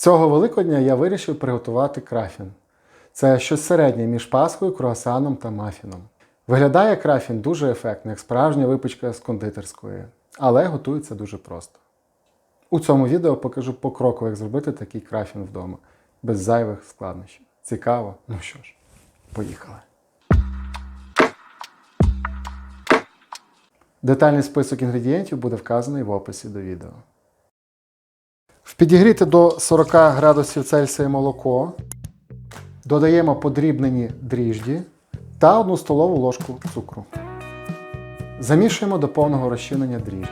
Цього Великодня я вирішив приготувати крафін. Це щось середнє між паскою, круасаном та мафіном. Виглядає крафін дуже ефектно, як справжня випічка з кондитерської, але готується дуже просто. У цьому відео покажу покроково, як зробити такий крафін вдома, без зайвих складнощів. Цікаво? Ну що ж, поїхали. Детальний список інгредієнтів буде вказаний в описі до відео. Підігріти до 40 градусів Цельсія молоко додаємо подрібнені дріжджі та 1 столову ложку цукру. Замішуємо до повного розчинення дріжджі.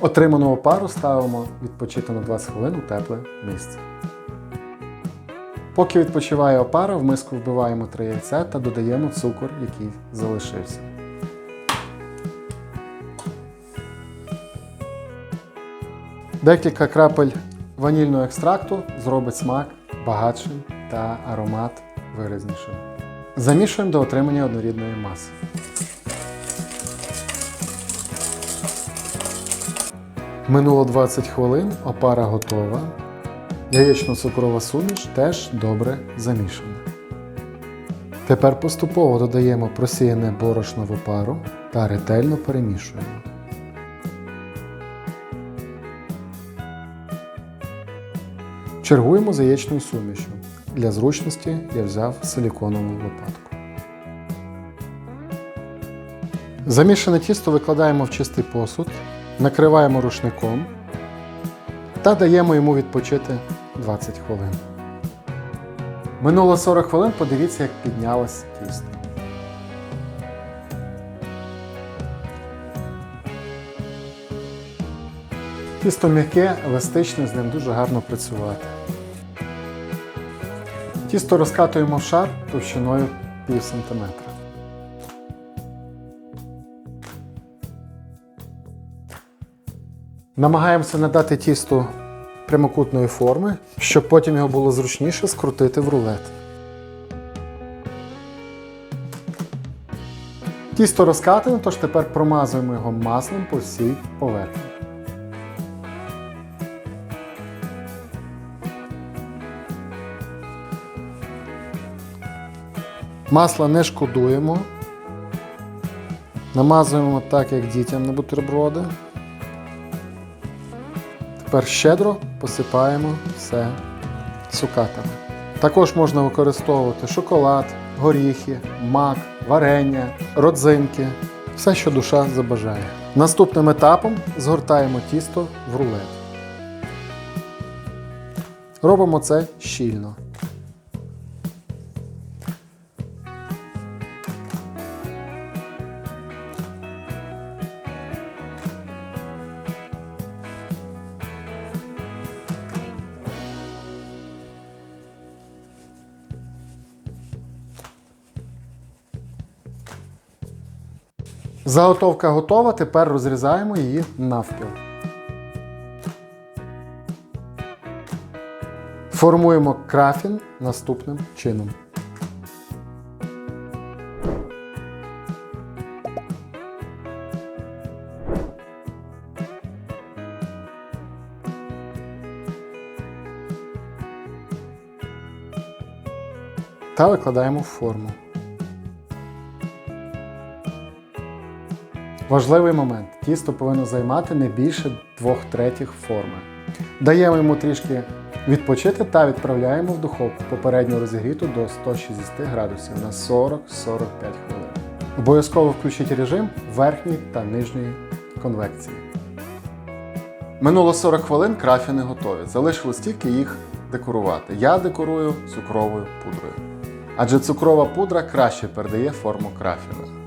Отриману опару ставимо відпочити на 20 хвилин у тепле місце. Поки відпочиває опара, в миску вбиваємо 3 яйця та додаємо цукор, який залишився. Декілька крапель ванільного екстракту зробить смак багатшим та аромат виразнішим. Замішуємо до отримання однорідної маси. Минуло 20 хвилин, опара готова. Яєчно-цукрова суміш теж добре замішана. Тепер поступово додаємо просіяне борошно в опару та ретельно перемішуємо. Чергуємо з яєчною сумішю. Для зручності я взяв силіконову лопатку. Замішане тісто викладаємо в чистий посуд, накриваємо рушником та даємо йому відпочити 20 хвилин. Минуло 40 хвилин, подивіться, як піднялось тісто. Тісто м'яке, еластичне, з ним дуже гарно працювати. Тісто розкатуємо в шар товщиною пів сантиметра. Намагаємося надати тісту прямокутної форми, щоб потім його було зручніше скрутити в рулет. Тісто розкатане, тож тепер промазуємо його маслом по всій поверхні. Масла не шкодуємо. Намазуємо так, як дітям на бутерброди. Тепер щедро посипаємо все цукатами. Також можна використовувати шоколад, горіхи, мак, варення, родзинки, все, що душа забажає. Наступним етапом згортаємо тісто в рулет. Робимо це щільно. Заготовка готова, тепер розрізаємо її навпіл. Формуємо крафін наступним чином. Та викладаємо в форму. Важливий момент. Тісто повинно займати не більше 2 третіх форми. Даємо йому трішки відпочити та відправляємо в духовку попередньо розігріту до 160 градусів на 40-45 хвилин. Обов'язково включіть режим верхньої та нижньої конвекції. Минуло 40 хвилин, крафіни готові. Залишилось тільки їх декорувати. Я декорую цукровою пудрою. Адже цукрова пудра краще передає форму крафіна.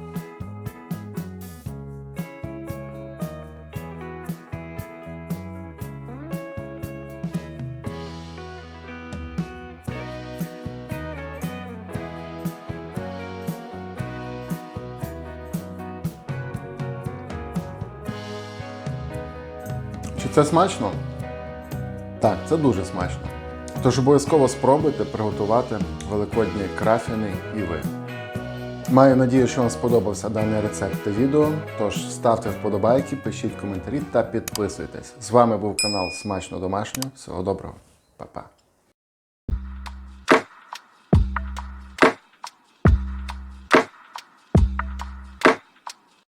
Це смачно? Так, це дуже смачно. Тож обов'язково спробуйте приготувати великодні крафіни і ви. Маю надію, що вам сподобався даний рецепт та відео. Тож ставте вподобайки, пишіть коментарі та підписуйтесь. З вами був канал Смачно Домашньо. Всього доброго, Па-па.